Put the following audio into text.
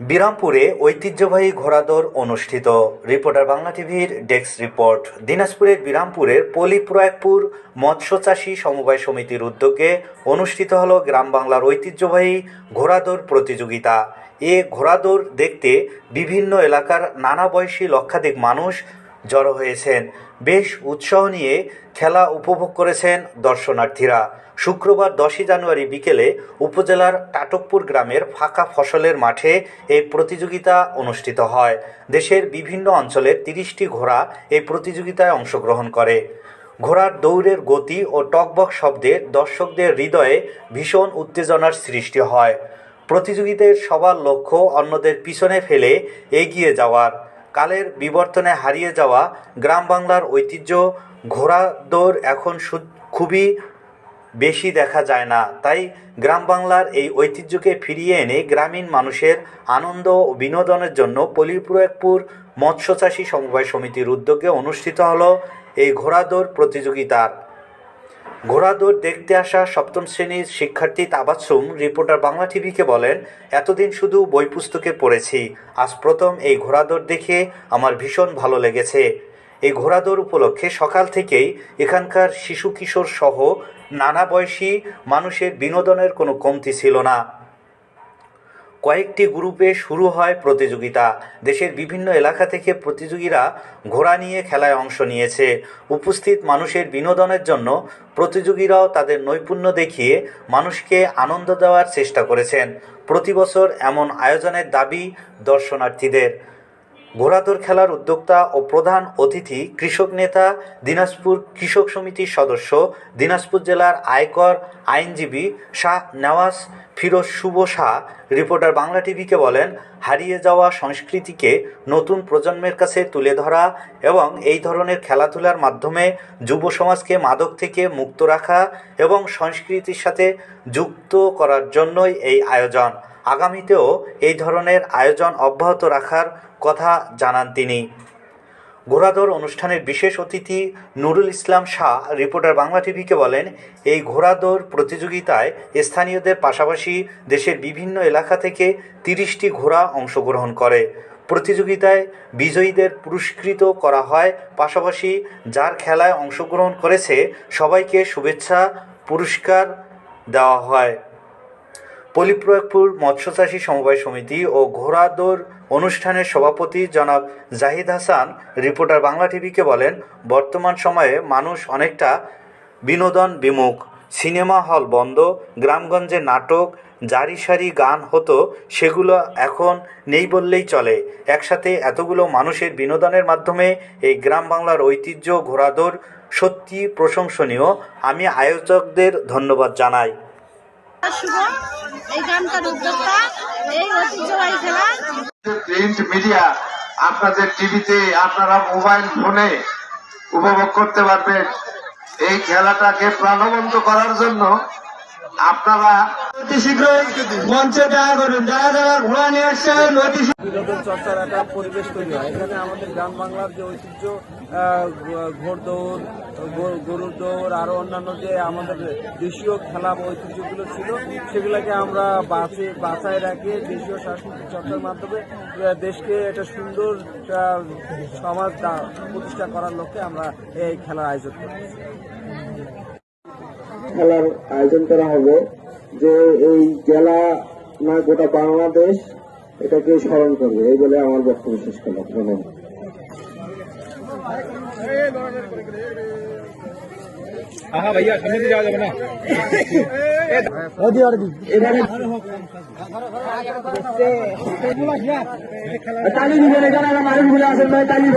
বিরামপুরে ঐতিহ্যবাহী ঘোড়াদৌড় অনুষ্ঠিত। রিপোর্টার বাংলা টিভির ডেস্ক রিপোর্ট। দিনাজপুরের বিরামপুরের পলি প্রয়াগপুর মৎস্য চাষী সমবায় সমিতির উদ্যোগে অনুষ্ঠিত হল গ্রাম বাংলার ঐতিহ্যবাহী ঘোড়াদৌড় প্রতিযোগিতা। এ ঘোড়াদৌড় দেখতে বিভিন্ন এলাকার নানা বয়সী লক্ষাধিক মানুষ জড়ো হয়েছেন। বেশ উৎসাহ নিয়ে খেলা উপভোগ করেছেন দর্শনার্থীরা। শুক্রবার দশই জানুয়ারি বিকেলে উপজেলার টাটকপুর গ্রামের ফাঁকা ফসলের মাঠে এই প্রতিযোগিতা অনুষ্ঠিত হয়। দেশের বিভিন্ন অঞ্চলের তিরিশটি ঘোড়া এই প্রতিযোগিতায় অংশগ্রহণ করে। ঘোড়ার দৌড়ের গতি ও টকবক শব্দে দর্শকদের হৃদয়ে ভীষণ উত্তেজনার সৃষ্টি হয়। প্রতিযোগিতার সবার লক্ষ্য অন্যদের পিছনে ফেলে এগিয়ে যাওয়ার। কালের বিবর্তনে হারিয়ে যাওয়া গ্রাম বাংলার ঐতিহ্য ঘোড়া দৌড় এখন খুবই বেশি দেখা যায় না। তাই গ্রাম বাংলার এই ঐতিহ্যকে ফিরিয়ে এনে গ্রামীণ মানুষের আনন্দ ও বিনোদনের জন্য পলিপ্রয়াগপুর মৎস্যচাষী সমবায় সমিতির উদ্যোগে অনুষ্ঠিত হলো এই ঘোড়া দৌড় প্রতিযোগিতার। ঘোড়াদৌড় দেখতে আসা সপ্তম শ্রেণির শিক্ষার্থী তাবাসুম রিপোর্টার বাংলা টিভিকে বলেন, এতদিন শুধু বই পুস্তকে পড়েছি। আজ প্রথম এই ঘোড়াদৌড় দেখে আমার ভীষণ ভালো লেগেছে। এই ঘোড়াদৌড় উপলক্ষে সকাল থেকেই এখানকার শিশু কিশোর সহ নানা বয়সী মানুষের বিনোদনের কোনো কমতি ছিল না। কয়েকটি গ্রুপে শুরু হয় প্রতিযোগিতা। দেশের বিভিন্ন এলাকা থেকে প্রতিযোগীরা ঘোড়া নিয়ে খেলায় অংশ নিয়েছে। উপস্থিত মানুষের বিনোদনের জন্য প্রতিযোগীরাও তাদের নৈপুণ্য দেখিয়ে মানুষকে আনন্দ দেওয়ার চেষ্টা করেছেন। প্রতি বছর এমন আয়োজনের দাবি দর্শনার্থীদের। ঘোড়াদৌড় খেলার উদ্যোক্তা ও প্রধান অতিথি কৃষক নেতা, দিনাজপুর কৃষক সমিতির সদস্য, দিনাজপুর জেলার আয়কর আইনজীবী শাহ নওয়াজ ফিরোজ শুভ শাহ রিপোর্টার বাংলা টিভিকে বলেন, হারিয়ে যাওয়া সংস্কৃতিকে নতুন প্রজন্মের কাছে তুলে ধরা এবং এই ধরনের খেলাধুলার মাধ্যমে যুব সমাজকে মাদক থেকে মুক্ত রাখা এবং সংস্কৃতির সাথে যুক্ত করার জন্যই এই আয়োজন। আগামীতেও এই ধরনের আয়োজন অব্যাহত রাখার কথা জানান তিনি। ঘোড়াদৌড় অনুষ্ঠানের বিশেষ অতিথি নুরুল ইসলাম শাহ। রিপোর্টার বাংলা টিভিকে বলেন, এই ঘোড়াদৌড় প্রতিযোগিতায় স্থানীয়দের পাশাপাশি দেশের বিভিন্ন এলাকা থেকে তিরিশটি ঘোড়া অংশগ্রহণ করে। প্রতিযোগিতায় বিজয়ীদের পুরস্কৃত করা হয়, পাশাপাশি যার খেলায় অংশগ্রহণ করেছে সবাইকে শুভেচ্ছা, পুরস্কার দেওয়া হয়। পলিপ্রয়াগপুর মৎস্যচাষী সমবায় সমিতি ও ঘোড়াদৌড় অনুষ্ঠানের সভাপতি জনাব জাহিদ হাসান, রিপোর্টার বাংলা টিভিকে বলেন, বর্তমান সময়ে মানুষ অনেকটা বিনোদন বিমুখ। সিনেমা হল বন্ধ, গ্রামগঞ্জে নাটক জারি সারি গান হতো, সেগুলো এখন নেই বললেই চলে। একসাথে এতগুলো মানুষের বিনোদনের মাধ্যমে এই গ্রাম বাংলার ঐতিহ্য, ঘোড়াদৌড় সত্যি প্রশংসনীয়। আমি আয়োজকদের ধন্যবাদ জানাই। শুভ। এই গ্রামটার উদ্যোক্তা এই ঐতিহ্যবাহী খেলা। প্রিন্ট মিডিয়া আপনাদের টিভিতে, আপনারা মোবাইল ফোনে উপভোগ করতে পারবেন। এই খেলাটাকে প্রাণবন্ত করার জন্য আপনারা অতি শীঘ্রই মঞ্চে দেখা করুন যারা যারা ঘোড়া নিয়ে আসছেন অতি বিনোদন চর্চার একটা পরিবেশ তৈরি হয়। এখানে আমাদের গ্রাম বাংলার যে ঐতিহ্য ঘোড় দৌড় গরুর দৌড়, আরও অন্যান্য যে আমাদের দেশীয় খেলা ঐতিহ্যগুলো ছিল, সেগুলোকে আমরা বাঁচে, বাঁচায় রাখে দেশীয় সাংস্কৃতিক চর্চার মাধ্যমে দেশকে একটা সুন্দর সমাজ প্রতিষ্ঠা করার লক্ষ্যে আমরা এই খেলার আয়োজন করছি। খেলার আয়োজন করা হবে যে এই জেলা না গোটা বাংলাদেশ এটাকে স্মরণ করবে। এই বলে আমার বক্তব্য শেষ করলাম। ধন্যবাদ। তালি দিবেন এখানে মানুষগুলো আছেন ভাই তালি